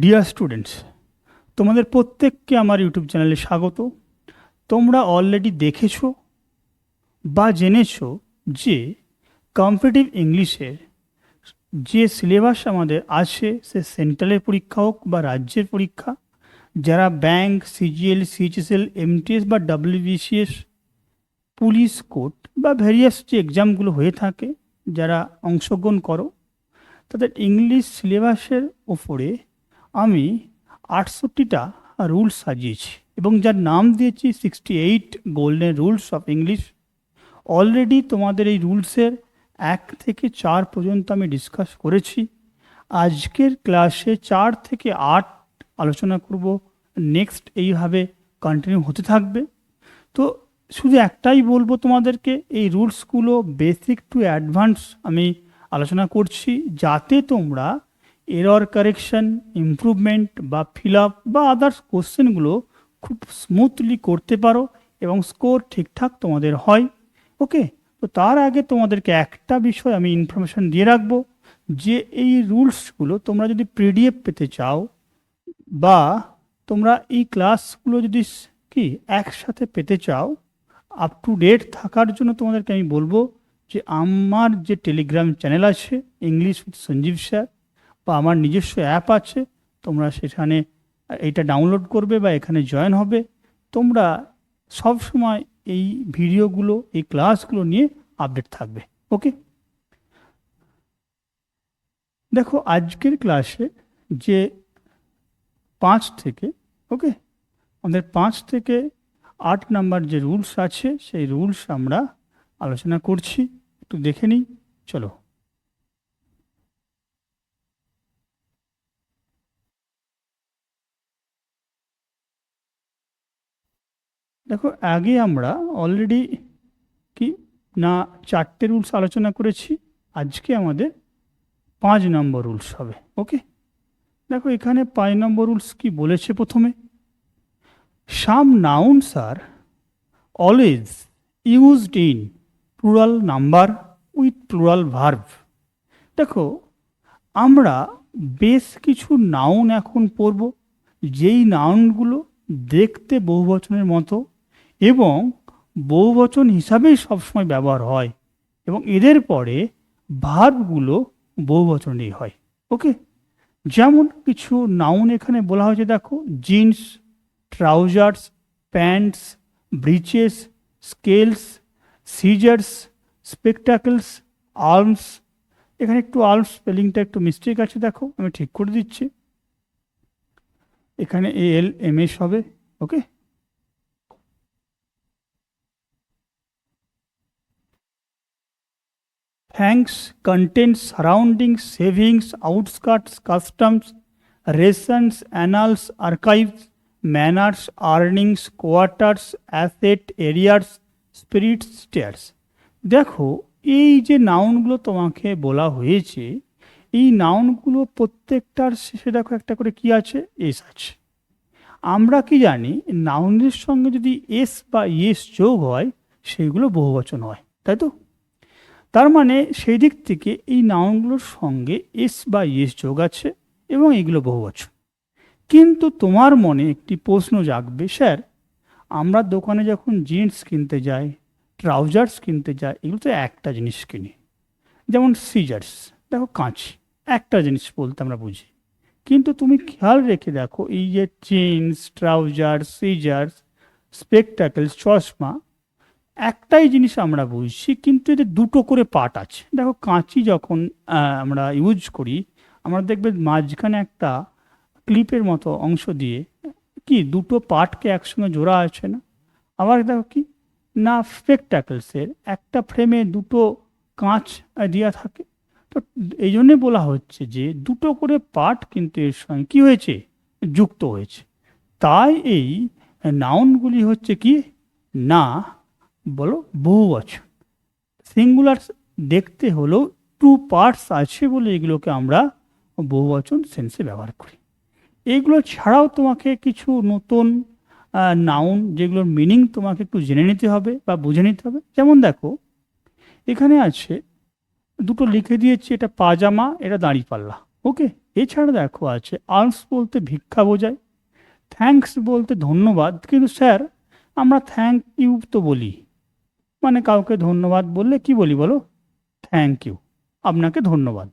Dear students তোমাদের প্রত্যেককে আমার ইউটিউব চ্যানেলে স্বাগত। তোমরা অলরেডি দেখেছ বা জেনেছো যে কম্পিটিভ ইংলিশের যে সিলেবাস আমাদের আছে, সে সেন্ট্রালের পরীক্ষা হোক বা রাজ্যের পরীক্ষা, যারা ব্যাংক সিজিএল সিএইচএসএল এমটিএস বা ডাব্লিউবিসিএস পুলিশ কোর্ট বা ভ্যারিয়াস যে এক্সামগুলো হয়ে থাকে, যারা অংশগ্রহণ করো, তাদের ইংলিশ সিলেবাসের ওপরে আমি আটষট্টিটা রুলস সাজিয়েছি এবং যার নাম দিয়েছি sixty eight golden rules of English already তোমাদের এই রুলসের এক থেকে চার পর্যন্ত আমি ডিসকাস করেছি। আজকের ক্লাসে চার থেকে আট আলোচনা করব। নেক্সট এইভাবে কন্টিনিউ হতে থাকবে। তো শুধু একটাই বলব তোমাদেরকে, এই রুলসগুলো বেসিক টু অ্যাডভান্স আমি আলোচনা করছি। যাতে তোমরা এরর কারেকশন ইমপ্রুভমেন্ট বা ফিল আপ বা আদার্স কোশ্চেনগুলো খুব স্মুথলি করতে পারো এবং স্কোর ঠিকঠাক তোমাদের হয়। ওকে তো তার আগে তোমাদেরকে একটা বিষয় আমি ইনফরমেশন দিয়ে রাখব যে এই রুলসগুলো তোমরা যদি পিডিএফ পেতে চাও বা তোমরা এই ক্লাসগুলো যদি কি, একসাথে পেতে চাও আপ টু ডেট থাকার জন্য তোমাদেরকে আমি বলব যে আমার যে টেলিগ্রাম চ্যানেল আছে ইংলিশ উইথ সঞ্জীব স্যার বা আমার নিজস্ব অ্যাপ আছে, তোমরা সেখানে এটা ডাউনলোড করবে বা এখানে জয়েন হবে। তোমরা সব সময় এই ভিডিওগুলো, এই ক্লাসগুলো নিয়ে আপডেট থাকবে ওকে দেখো আজকের ক্লাসে যে পাঁচ থেকে ওকে আমাদের পাঁচ থেকে আট নাম্বার যে রুলস আছে, সেই রুলস আমরা আলোচনা করছি। একটু দেখে নিই, চলো। দেখো, আগে আমরা অলরেডি কি না চারটে রুলস আলোচনা করেছি, আজকে আমাদের পাঁচ নম্বর রুলস হবে ওকে দেখো, এখানে পাঁচ নম্বর রুলস কি বলেছে প্রথমে? Some nouns are always used in plural number with plural verb দেখো, আমরা বেশ কিছু নাউন এখন পড়ব, যেই নাউনগুলো দেখতে বহুবচনের মতো এবং বহুবচন হিসাবেই সবসময় ব্যবহার হয় এবং এদের পরে ভার্বগুলো বহুবচনেই হয়। ওকে? যেমন কিছু নাউন এখানে বলা হয়েছে, দেখো jeans trousers pants breeches scales scissors spectacles arms এখানে একটু আর্মস স্পেলিংটা একটু মিস্টেক আছে, দেখো, আমি ঠিক করে দিচ্ছি। এখানে এ এল এম এস হবে, okay? Thanks contents surrounding savings outskirts customs rations annals archives manners earnings quarters asset arrears spirit stairs দেখো, এই যে নাউনগুলো তোমাকে বলা হয়েছে, এই নাউনগুলো প্রত্যেকটার শেষে দেখো একটা করে কি আছে? এস আছে। আমরা কি জানি নাউনের সঙ্গে যদি এস বা ইয়েস যোগ হয়, সেইগুলো বহুবচন হয়। তাই তো? তার মানে সেই দিক থেকে এই নাউনগুলোর সঙ্গে এস বা ইয়েস যোগ আছে এবং এগুলো বহুবচন কিন্তু তোমার মনে একটি প্রশ্ন জাগবে, স্যার। আমরা দোকানে যখন জিন্স কিনতে যাই, ট্রাউজার্স কিনতে যাই, এগুলো তো একটা জিনিস কিনি। যেমন সিজার্স, দেখো কাঁচি, একটা জিনিস বলতে আমরা বুঝি। কিন্তু তুমি খেয়াল রেখে দেখো, এই যে জিন্স, ট্রাউজার, সিজার্স, স্পেকটাকেলস, চশমা একটাই জিনিস আমরা বুঝছি, কিন্তু এতে দুটো করে পার্ট আছে। দেখো কাঁচি যখন আমরা ইউজ করি, আমরা দেখবে মাঝখানে একটা ক্লিপের মতো অংশ দিয়ে কি দুটো পার্টকে একসঙ্গে জোড়া আছে না? আবার দেখো কি, না স্পেকটাকেলসের একটা ফ্রেমে দুটো কাঁচ দেওয়া থাকে। তো এই জন্যে বলা হচ্ছে যে দুটো করে পার্ট কিন্তু এর সঙ্গে কী হয়েছে? যুক্ত হয়েছে। তাই এই নাউনগুলি হচ্ছে কি? না বলো, বহু বচন সিঙ্গুলার দেখতে হলেও টু পার্টস আছে বলে এগুলোকে আমরা বহুবচন সেন্সে ব্যবহার করি। এইগুলো ছাড়াও তোমাকে কিছু নতুন নাউন যেগুলোর মিনিং তোমাকে একটু জেনে নিতে হবে বা বুঝে নিতে হবে। যেমন দেখো, এখানে আছে, দুটো লিখে দিয়েছি, এটা পাজামা, এটা দাঁড়িপাল্লা ওকে এছাড়া দেখো আছে আলস বলতে ভিক্ষা বোঝায় থ্যাঙ্কস বলতে ধন্যবাদ। কিন্তু স্যার আমরা থ্যাংক ইউ তো বলি। মানে কাউকে ধন্যবাদ বললে কি বলি বলো? থ্যাংক ইউ আপনাকে ধন্যবাদ।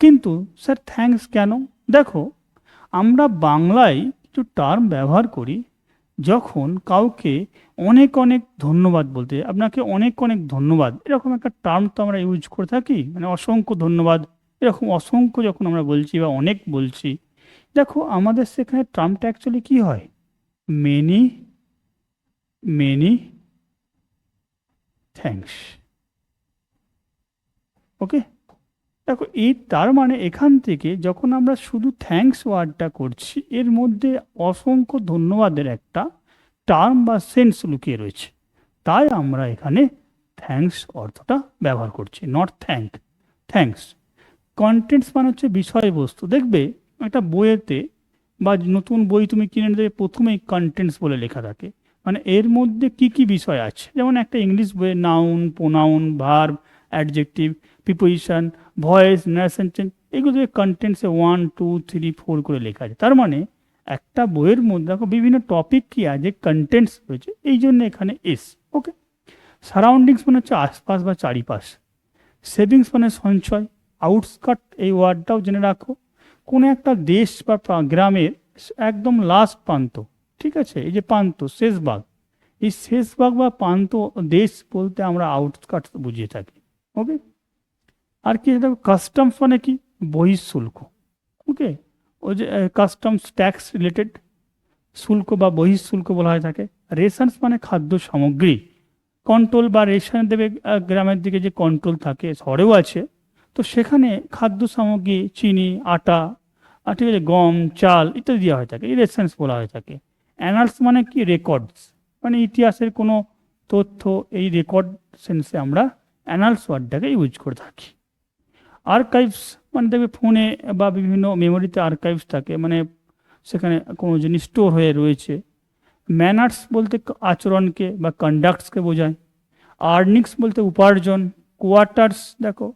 কিন্তু স্যার থ্যাঙ্কস কেন? দেখো, আমরা বাংলায় কিছু টার্ম ব্যবহার করি যখন কাউকে অনেক অনেক ধন্যবাদ বলতে আপনাকে অনেক অনেক ধন্যবাদ। এরকম একটা টার্ম তো আমরা ইউজ করে থাকি। মানে অসংখ্য ধন্যবাদ। এরকম অসংখ্য যখন আমরা বলছি বা অনেক বলছি, দেখো, আমাদের সেখানে টার্মটা অ্যাকচুয়ালি কি হয়? মেনি মেনি থ্যাঙ্কস ওকে দেখো, এই তার মানে এখান থেকে যখন আমরা শুধু থ্যাঙ্কস ওয়ার্ডটা করছি, এর মধ্যে অসংখ্য ধন্যবাদের একটা টার্ম বা সেন্স লুকিয়ে রয়েছে। তাই আমরা এখানে থ্যাঙ্কস অর্থটা ব্যবহার করছি নট থ্যাংক থ্যাঙ্কস কন্টেন্টস মানে হচ্ছে বিষয়বস্তু। দেখবে, একটা বইয়েতে বা নতুন বই তুমি কিনে দেবে প্রথমেই কন্টেন্টস বলে লেখা থাকে। মানে এর মধ্যে কি কি বিষয় আছে? যেমন একটা ইংলিশ বইয়ে noun pronoun verb adjective preposition voice narration এগুলো কন্টেন্টসে ওয়ান টু থ্রি ফোর করে লেখা আছে। তার মানে একটা বইয়ের মধ্যে বিভিন্ন টপিক কি আছে কন্টেন্টস রয়েছে, এই জন্য এখানে এস ওকে সারাউন্ডিংস মানে হচ্ছে আশপাশ বা চারিপাশ। সেভিংস মানে সঞ্চয়। আউটস্কাট এই ওয়ার্ডটাও জেনে রাখো। কোনো একটা দেশ বা গ্রামের একদম লাস্ট প্রান্ত ঠিক আছে? এই যে প্রান্ত শেষ ভাগ এই শেষ ভাগ বা প্রান্ত দেশ বলতে আমরা আউটকাট বুঝিয়ে থাকি ওকে আর কি দেখো কাস্টমস মানে কি? বহিঃশুল্ক ওকে ওই যে কাস্টমস ট্যাক্স রিলেটেড শুল্ক বা বহিঃশুল্ক বলা হয়ে থাকে। রেশনস মানে খাদ্য সামগ্রী। কন্ট্রোল বা রেশন দেবে গ্রামের দিকে যে কন্ট্রোল থাকে, শহরেও আছে। তো সেখানে খাদ্য সামগ্রী, চিনি, আটা ঠিক আছে, গম, চাল ইত্যাদি দেওয়া হয়ে থাকে। এই রেশনস বলা হয়ে থাকে। অ্যানালস মানে কি? রেকর্ডস মানে ইতিহাসের কোনো তথ্য এই রেকর্ড সেন্সে আমরা অ্যানালস ওয়ার্ডটাকে ইউজ করে থাকি। আর্কাইভস মানে দেখবে ফোনে বা বিভিন্ন মেমোরিতে আর্কাইভস থাকে মানে সেখানে কোনো জিনিস স্টোর হয়ে রয়েছে। ম্যানার্স বলতে আচরণকে বা কন্ডাক্টসকে বোঝায়। আর্নিংস বলতে উপার্জন কোয়ার্টার্স দেখো।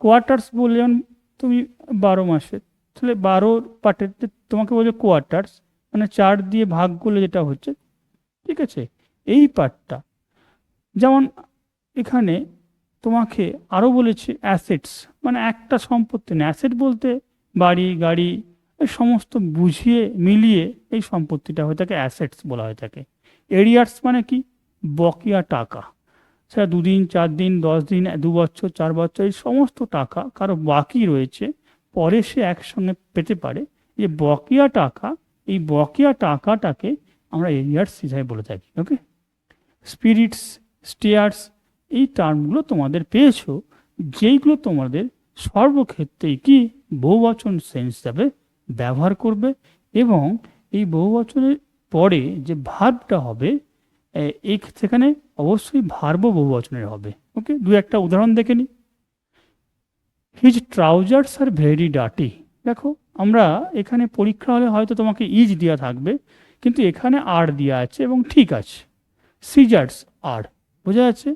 কোয়ার্টার্স বললে যেমন তুমি বারো মাসে তাহলে বারো পার্টের তোমাকে বলছে কোয়ার্টার্স মানে চার দিয়ে ভাগ করলে যেটা হচ্ছে, ঠিক আছে? এই পার্টটা। যেমন এখানে তোমাকে আরও বলেছে অ্যাসেটস মানে একটা সম্পত্তি না অ্যাসেট বলতে বাড়ি, গাড়ি, এই সমস্ত বুঝিয়ে, মিলিয়ে এই সম্পত্তিটা হয়ে থাকে অ্যাসেটস বলা হয়ে থাকে এরিয়ার্স মানে কি? বকেয়া টাকা। সেটা দুদিন, চার দিন, দশ দিন, দু বছর, চার বছর, এই সমস্ত টাকা কারও বাকি রয়েছে, পরে সে একসঙ্গে পেতে পারে। যে বকেয়া টাকা এই বকেয়া টাকাটাকে আমরা এরিয়ার্স হিসাবে বলে থাকি ওকে স্পিরিটস স্টেয়ার্স এই টার্মগুলো তোমাদের পেয়েছ, যেইগুলো তোমাদের সর্বক্ষেত্রেই কি বহুবচন সেন্স হিসাবে ব্যবহার করবে এবং এই বহুবচনের পরে যে ভার্বটা হবে এই সেখানে অবশ্যই ভার্ব বহুবচনের হবে ওকে দু একটা উদাহরণ দেখে নিই হিজ ট্রাউজার্স আর ভেরি ডাটি দেখো আমরা এখানে পরীক্ষা হলে হয়তো তোমাকে ইজ দেওয়া থাকবে, কিন্তু এখানে আর দেওয়া আছে এবং ঠিক আছে। সিজার্স আর, বোঝা যাচ্ছে?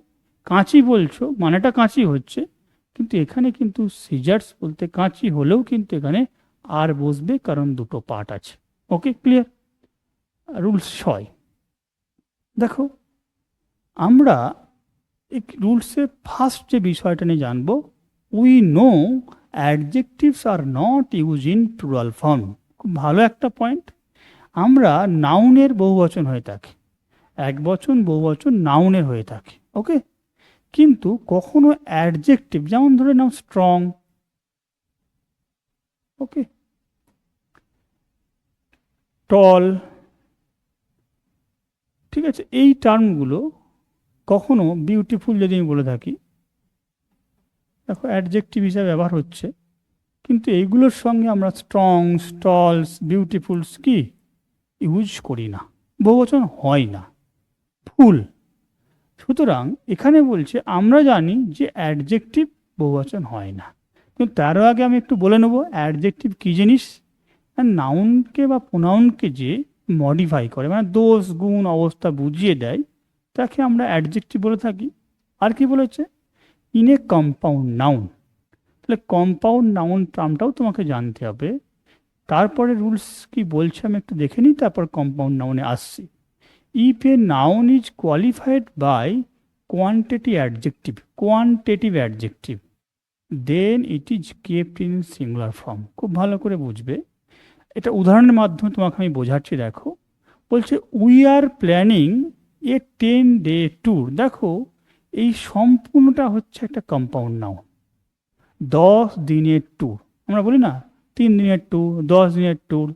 কাঁচি বলছো, মানেটা কাঁচি হচ্ছে, কিন্তু এখানে কিন্তু সিজার্স বলতে কাঁচি হলেও কিন্তু এখানে আর বসবে কারণ দুটো পার্ট আছে। ওকে, ক্লিয়ার? রুলস ছয়। দেখো, আমরা রুলসের ফার্স্ট যে বিষয়টা নিয়ে জানব we know adjectives are not use in plural form খুব ভালো একটা পয়েন্ট আমরা নাউনের বহুবচন হয়ে থাকি। এক বচন, বহুবচন নাউনের হয়ে থাকে ওকে কিন্তু কখনো অ্যাডজেক্টিভ যেমন ধরে নাও স্ট্রং ওকে টল ঠিক আছে? এই টার্মগুলো কখনো বিউটিফুল যদি আমি বলে থাকি দেখো অ্যাডজেক্টিভ হিসাবে ব্যবহার হচ্ছে। কিন্তু এইগুলোর সঙ্গে আমরা স্ট্রং স্টলস বিউটিফুলস কি? ইউজ করি না। বহুবচন হয় না। ফুল। সুতরাং এখানে বলছে, আমরা জানি যে অ্যাডজেক্টিভ বহুবচন হয় না। কিন্তু তারও আগে আমি একটু বলে নেব অ্যাডজেক্টিভ কী জিনিস? নাউনকে বা প্রোনাউনকে যে মডিফাই করে মানে দোষ, গুণ, অবস্থা বুঝিয়ে দেয়, তাকে আমরা অ্যাডজেক্টিভ বলে থাকি। আর কি বলেছে? ইন এ কম্পাউন্ড নাউন তাহলে কম্পাউন্ড নাউন টার্মটাও তোমাকে জানতে হবে। তারপরে রুলস কি বলছে আমি একটু দেখে নিই, তারপর কম্পাউন্ড নাউনে আসছি। If a noun is qualified by quantity adjective quantitative adjective then it is kept in singular form খুব ভালো করে বুঝবে। এটা উদাহরণের মাধ্যমে তোমাকে আমি বোঝাচ্ছি, দেখো। বলছে we are planning a ten day tour দেখো এই সম্পূর্ণটা হচ্ছে একটা কম্পাউন্ড নাউন দশ দিনের ট্যুর আমরা বলি না, তিন দিনের ট্যুর দশ দিনের ট্যুর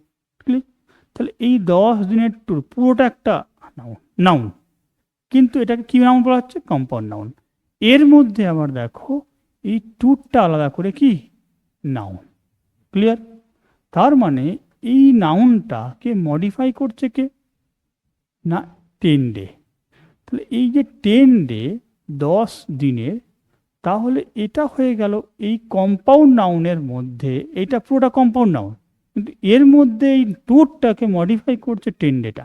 তাহলে এই দশ দিনের ট্যুর পুরোটা একটা নাউন নাউন কিন্তু এটাকে কী নাউন বলা হচ্ছে? কম্পাউন্ড নাউন এর মধ্যে আবার দেখো, এই ট্যুরটা আলাদা করে কি? নাউন ক্লিয়ার তার মানে এই নাউনটাকে মডিফাই করছে কে? না টেন ডে তাহলে এই যে টেন ডে দশ দিনের, তাহলে এটা হয়ে গেল এই কম্পাউন্ড নাউনের মধ্যে, এটা পুরোটা কম্পাউন্ড নাউন কিন্তু এর মধ্যে এই ট্যুরটাকে মডিফাই করছে টেন ডেটা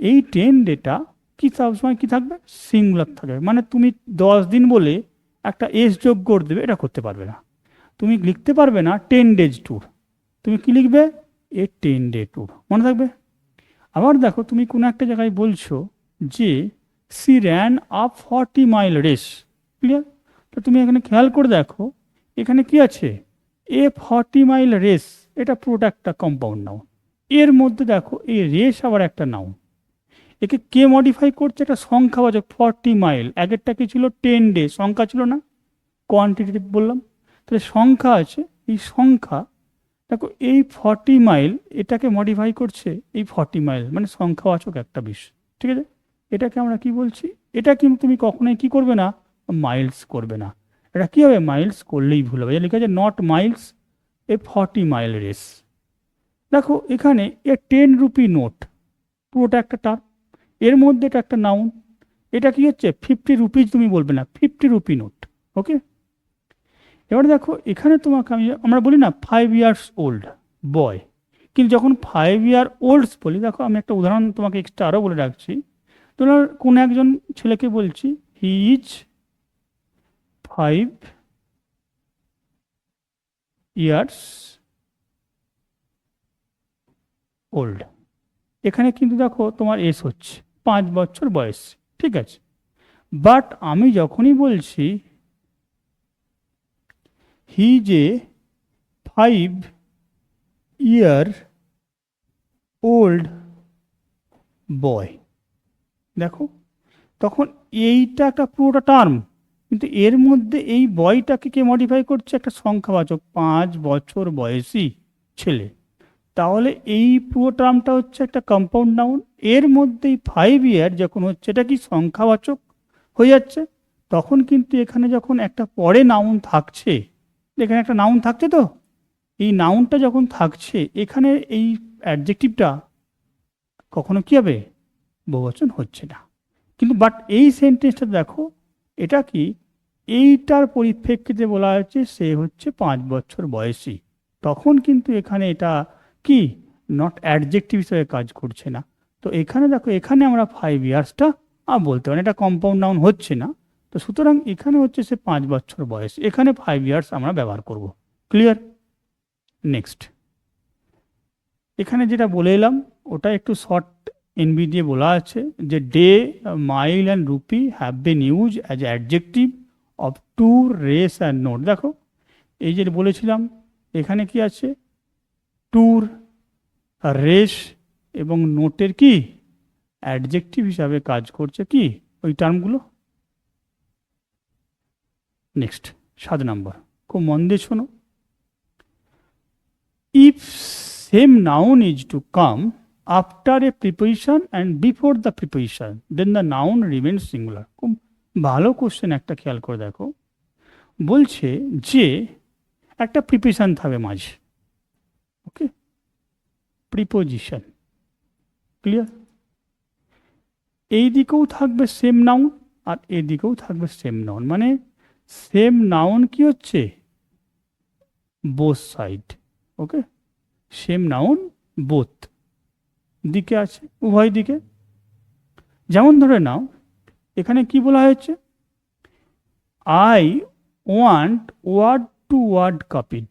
এই টেন ডেটা কি সবসময় কি থাকবে? সিঙ্গুলার থাকবে। মানে তুমি দশ দিন বলে একটা এস যোগ করে দেবে, এটা করতে পারবে না। তুমি লিখতে পারবে না টেন ডেজ ট্যুর তুমি কি লিখবে? এ টেন ডে ট্যুর মনে থাকবে? আবার দেখো তুমি কোনো একটা জায়গায় বলছো যে he ran up forty mile race. Clear? তো তুমি এখানে খেয়াল করে দেখো, এখানে কি আছে? এ ফর্টি মাইল রেস, এটা পুরোটা একটা কম্পাউন্ড নাউন এর মধ্যে দেখো, এই রেস আবার একটা নাউন একে কে মডিফাই করছে? একটা সংখ্যাবাচক, ফর্টি মাইল। আগেরটা কি ছিল? Ten day. সংখ্যা ছিল না? কোয়ান্টিটিভ বললাম। তাহলে সংখ্যা আছে, এই সংখ্যা, দেখো, এই ফর্টি মাইল এটাকে মডিফাই করছে, এই ফর্টি মাইল মানে সংখ্যাবাচক একটা বিষয় ঠিক আছে? এটাকে আমরা কি বলছি? এটা কিন্তু তুমি কখনোই কি করবে না? মাইলস করবে না। এটা কী হবে মাইলস করলেই ভুল হবে? লেখা আছে not miles a forty mile race দেখো, এখানে এ টেন রুপি নোট পুরোটা একটা টার্ম এর মধ্যে এটা একটা নাউন এটা কি হচ্ছে? ফিফটি রুপিজ তুমি বলবে না ফিফটি রুপি নোট ওকে এবার দেখো, এখানে তোমাকে আমি, আমরা বলি না ফাইভ ইয়ার্স ওল্ড বয় কিন্তু যখন ফাইভ ইয়ার ওল্ডস বলি, দেখো, আমি একটা উদাহরণ তোমাকে এক্সট্রা আরও বলে রাখছি। তোমার কোন একজন ছেলেকে বলছি he is five years old এখানে কিন্তু দেখো তোমার এস হচ্ছে, পাঁচ বছর বয়স, ঠিক আছে? বাট আমি যখনই বলছি হি যে ফাইভ ইয়ার ওল্ড বয় দেখো, তখন এইটা একটা পুরোটা টার্ম কিন্তু এর মধ্যে এই বয়টাকে কে মডিফাই করছে? একটা সংখ্যাবাচক, পাঁচ বছর বয়সী ছেলে। তাহলে এই পুরো টার্মটা হচ্ছে একটা কম্পাউন্ড নাউন এর মধ্যেই ফাইভ ইয়ার যখন হচ্ছে, এটা কি সংখ্যাবাচক হয়ে যাচ্ছে? তখন কিন্তু এখানে যখন একটা পরে নাউন থাকছে, এখানে একটা নাউন থাকছে তো? এই নাউনটা যখন থাকছে, এখানে এই অ্যাডজেক্টিভটা কখনো কী হবে? বহুবচন হচ্ছে না। কিন্তু বাট এই সেন্টেন্সটা দেখো, এটা কি? এইটার পরিপ্রেক্ষিতে বলা হচ্ছে সে হচ্ছে পাঁচ বছর বয়সী। তখন কিন্তু এখানে এটা কি? নট অ্যাডজেক্টিভ হিসেবে কাজ করছে না। তো এখানে দেখো, এখানে আমরা ফাইভ ইয়ার্সটা আর বলতে পারি এটা কম্পাউন্ড নাউন হচ্ছে না। তো সুতরাং এখানে হচ্ছে সে পাঁচ বছর বয়স। এখানে ফাইভ ইয়ার্স আমরা ব্যবহার করব। ক্লিয়ার নেক্সট এখানে যেটা বলে এলাম, ওটা একটু শর্ট এনবি দিয়ে বলা আছে যে day, mile and rupee have been use as adjective of to race and note. দেখো, এই যে বলেছিলাম, এখানে কি আছে? ট্যুর রেস এবং নোটের কি? অ্যাডজেক্টিভ হিসাবে কাজ করছে কি? ওই টার্মগুলো। নেক্সট, সাত নাম্বার। খুব মন দিয়ে শোনো। If same noun is to come after a preposition and before the preposition then the noun remain singular খুব ভালো কোশ্চেন একটা খেয়াল করে দেখো। বলছে যে একটা প্রিপোজিশন থাকবে মাঝে। ওকে প্রিপোজিশন ক্লিয়ার এই দিকেও থাকবে সেম নাউন আর এদিকেও থাকবে সেম নাউন মানে সেম নাউন কি হচ্ছে? Both side okay same noun both দিকে আছে, উভয় দিকে। যেমন ধরে নাও, এখানে কি বলা হয়েছে? I want word to word copied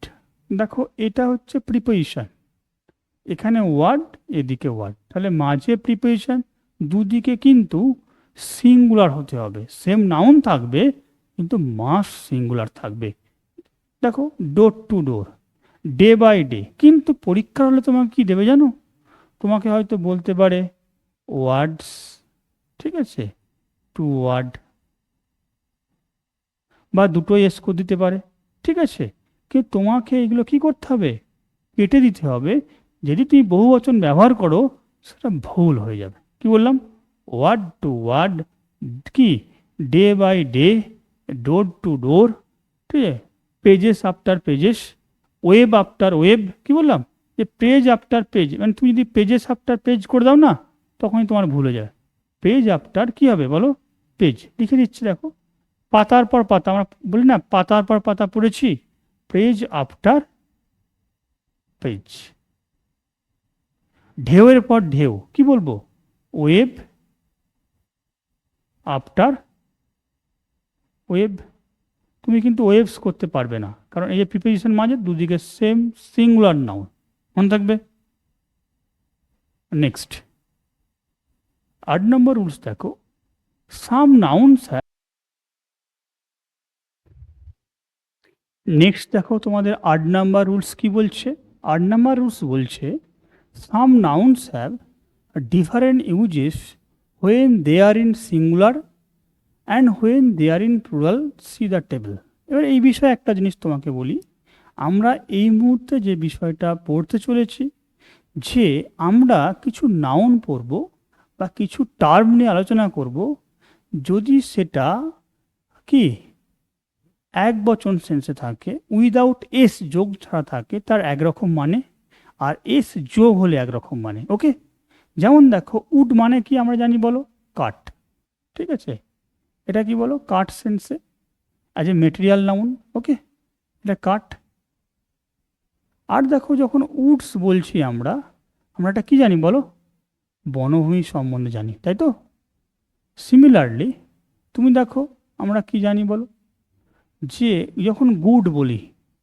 দেখো, এটা হচ্ছে প্রিপোজিশন এখানে ওয়ার্ড এদিকে ওয়ার্ড তাহলে মাঝে প্রিপোজিশন দুদিকে কিন্তু সিঙ্গুলার হতে হবে। সেম নাউন থাকবে, কিন্তু মাস সিঙ্গুলার থাকবে। দেখো door to door day by day কিন্তু পরীক্ষা হলে তোমাকে কি দেবে জানো? তোমাকে হয়তো বলতে পারে ওয়ার্ডস ঠিক আছে টু ওয়ার্ড বা দুটো এস করে দিতে পারে, ঠিক আছে, কিন্তু তোমাকে এগুলো কি করতে হবে? কেটে দিতে হবে, যদি তুমি বহু বচন ব্যবহার করো, সেটা ভুল হয়ে যাবে। কি বললাম? ওয়ার্ড টু ওয়ার্ড কি? Day by day door to door ঠিক আছে pages after pages web after web কি বললাম? যে পেজ আফটার পেজ মানে তুমি যদি পেজেস আফটার পেজ করে দাও না, তখনই তোমার ভুল যাবে। পেজ আফটার কি হবে বলো? পেজ লিখে দিচ্ছি দেখো। পাতার পর পাতা, আমরা বলি না, পাতার পর পাতা পড়েছি। পেজ আফটার পেজ ঢেউয়ের পর ঢেউ, কি বলব? ওয়েব আফটার ওয়েব তুমি কিন্তু ওয়েভস করতে পারবে না, কারণ এই যে প্রিপোজিশন মাঝে দুদিকে সেম সিঙ্গুলার নাউন মনে থাকবে? নেক্সট আট নম্বর রুলস দেখো। সাম নাউন্স নেক্সট দেখো তোমাদের আট নাম্বার রুলস কি বলছে? আট নাম্বার রুলস বলছে some nouns have different uses when they are in singular and when they are in plural see the table এবার এই বিষয়ে একটা জিনিস তোমাকে বলি। আমরা এই মুহূর্তে যে বিষয়টা পড়তে চলেছি, যে আমরা কিছু নাউন পড়ব বা কিছু টার্ম নিয়ে আলোচনা করব, যদি সেটা কি এক বচন সেন্সে থাকে উইদাউট এস যোগ ছাড়া থাকে, তার একরকম মানে আর এস যোগ হলে একরকম মানে ওকে যেমন দেখো উড মানে কি আমরা জানি বলো? কাঠ ঠিক আছে? এটা কি বলো? কাঠ সেন্সে as a material noun okay এটা কাঠ আর দেখো যখন উডস বলছি আমরা আমরা এটা কী জানি বলো? বনভূমি সম্বন্ধে জানি, তাই তো? সিমিলারলি তুমি দেখো আমরা কি জানি বলো? যে যখন গুড বলি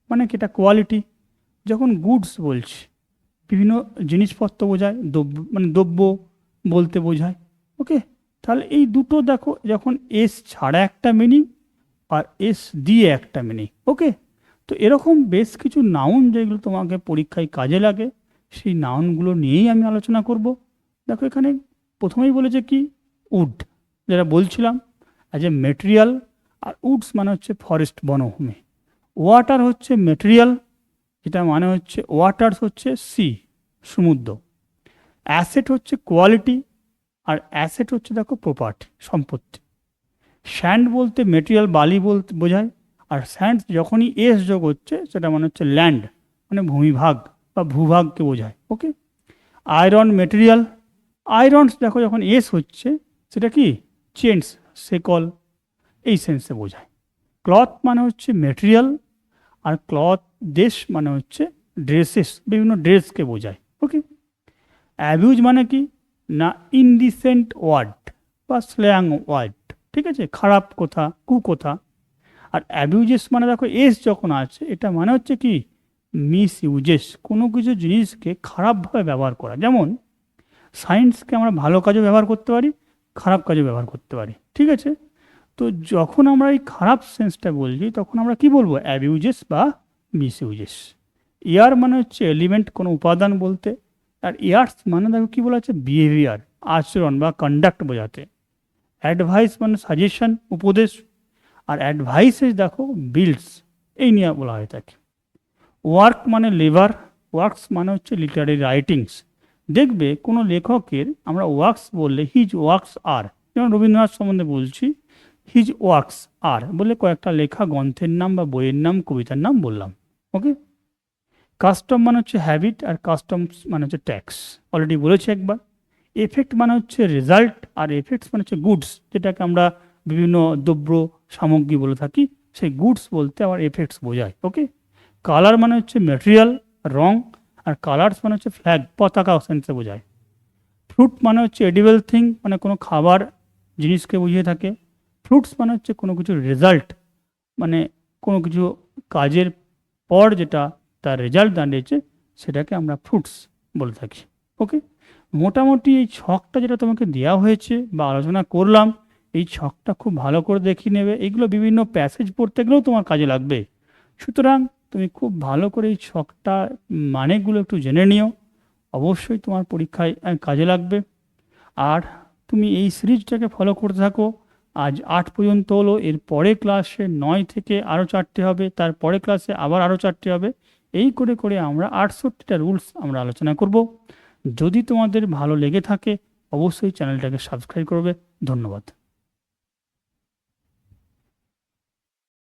মানে এটা কোয়ালিটি যখন গুডস বলছি, বিভিন্ন জিনিসপত্র বোঝায়, দ্রব্য মানে দ্রব্য বলতে বোঝায় ওকে তাহলে এই দুটো দেখো, যখন এস ছাড়া একটা মিনিং আর এস দিয়ে একটা মিনিং ওকে তো এরকম বেশ কিছু নাউন যেগুলো তোমাকে পরীক্ষায় কাজে লাগে, সেই নাউনগুলো নিয়েই আমি আলোচনা করব। দেখো এখানে প্রথমেই বলেছে কি? উড যেটা বলছিলাম as a material R woods মানে হচ্ছে ফরেস্ট বনভূমি। ওয়াটার হচ্ছে মেটেরিয়াল যেটা মানে হচ্ছে ওয়াটার্স হচ্ছে সি সমুদ্র। অ্যাসেট হচ্ছে কোয়ালিটি আর অ্যাসেট হচ্ছে দেখো প্রপার্টি সম্পত্তি। স্যান্ড বলতে মেটেরিয়াল বালি বলতে বোঝায়। আর স্যান্ড যখনই এস যোগ হচ্ছে, সেটা মানে হচ্ছে ল্যান্ড মানে ভূমিভাগ বা ভূভাগকে বোঝায় ওকে আয়রন মেটেরিয়াল আয়রনস দেখো যখন এস হচ্ছে, সেটা কি? চেন্স সেকল, এই সেন্সে বোঝায়। ক্লথ মানে হচ্ছে মেটেরিয়াল আর ক্লথ দেশ মানে হচ্ছে ড্রেসেস বিভিন্ন ড্রেসকে বোঝায় ওকে অ্যাবিউজ মানে কি? না ইনডিসেন্ট ওয়ার্ড বা স্ল্যাং ওয়ার্ড ঠিক আছে? খারাপ কথা, কুকথা আর অ্যাবিউজেস মানে দেখো এস যখন আছে, এটা মানে হচ্ছে কি? মিস ইউজেস কোনো কিছু জিনিসকে খারাপভাবে ব্যবহার করা। যেমন সায়েন্সকে আমরা ভালো কাজে ব্যবহার করতে পারি, খারাপ কাজে ব্যবহার করতে পারি, ঠিক আছে? তো যখন আমরা এই খারাপ সেন্সটা বলছি, তখন আমরা কি বলব? অ্যাবিউজেস বা মিস ইউজেস ইয়ার মানে হচ্ছে এলিমেন্ট কোনো উপাদান বলতে, আর ইয়ার্স মানে দেখো কী বলা হচ্ছে বিহেভিয়ার আচরণ বা কন্ডাক্ট বোঝাতে। অ্যাডভাইস মানে সাজেশন উপদেশ আর অ্যাডভাইসেস দেখো বিল্ডস এই নিয়ে বলা হয়ে থাকে। ওয়ার্ক মানে লেবার ওয়ার্কস মানে হচ্ছে লিটারি রাইটিংস দেখবে কোনো লেখকের, আমরা ওয়ার্কস বললে হিজ ওয়ার্কস আর যেমন রবীন্দ্রনাথ সম্বন্ধে বলছি হিজ ওয়ার্কস আর বলে কয়েকটা লেখা, গ্রন্থের নাম বা বইয়ের নাম, কবিতার নাম বললাম। ওকে কাস্টম মানে হচ্ছে হ্যাবিট আর কাস্টমস মানে হচ্ছে ট্যাক্স অলরেডি বলেছি একবার। এফেক্ট মানে হচ্ছে রেজাল্ট আর এফেক্টস মানে হচ্ছে গুডস যেটাকে আমরা বিভিন্ন দ্রব্য সামগ্রী বলে থাকি, সেই গুডস বলতে আমার এফেক্টস বোঝায় ওকে কালার মানে হচ্ছে ম্যাটেরিয়াল রং, আর কালার্স মানে হচ্ছে ফ্ল্যাগ পতাকা সেন্সে বোঝায়। ফ্রুট মানে হচ্ছে এডিবল থিং মানে কোনো খাবার, জিনিসকে বুঝিয়ে থাকে। ফ্রুটস মানে হচ্ছে কোনো কিছু রেজাল্ট মানে কোনো কিছু কাজের পর যেটা তার রেজাল্ট দাঁড়িয়েছে, সেটাকে আমরা ফ্রুটস বলে থাকি ওকে মোটামুটি এই ছকটা যেটা তোমাকে দেওয়া হয়েছে বা আলোচনা করলাম এই ছকটা খুব ভালো করে দেখিয়ে নেবে। এগুলো বিভিন্ন প্যাসেজ পড়তে গেলেও তোমার কাজে লাগবে। সুতরাং তুমি খুব ভালো করে এই ছকটা, মানেগুলো একটু জেনে নিও। অবশ্যই তোমার পরীক্ষায় কাজে লাগবে। আর তুমি এই সিরিজটাকে ফলো করতে থাকো। আজ আট পর্যন্ত হলো, এর পরে ক্লাসে নয় থেকে আরও চারটে হবে, তার পরে ক্লাসে আবার আরও চারটে হবে। এই করে করে আমরা আটষট্টিটা রুলস আমরা আলোচনা করব। যদি তোমাদের ভালো লেগে থাকে, অবশ্যই চ্যানেলটাকে সাবস্ক্রাইব করবে। ধন্যবাদ।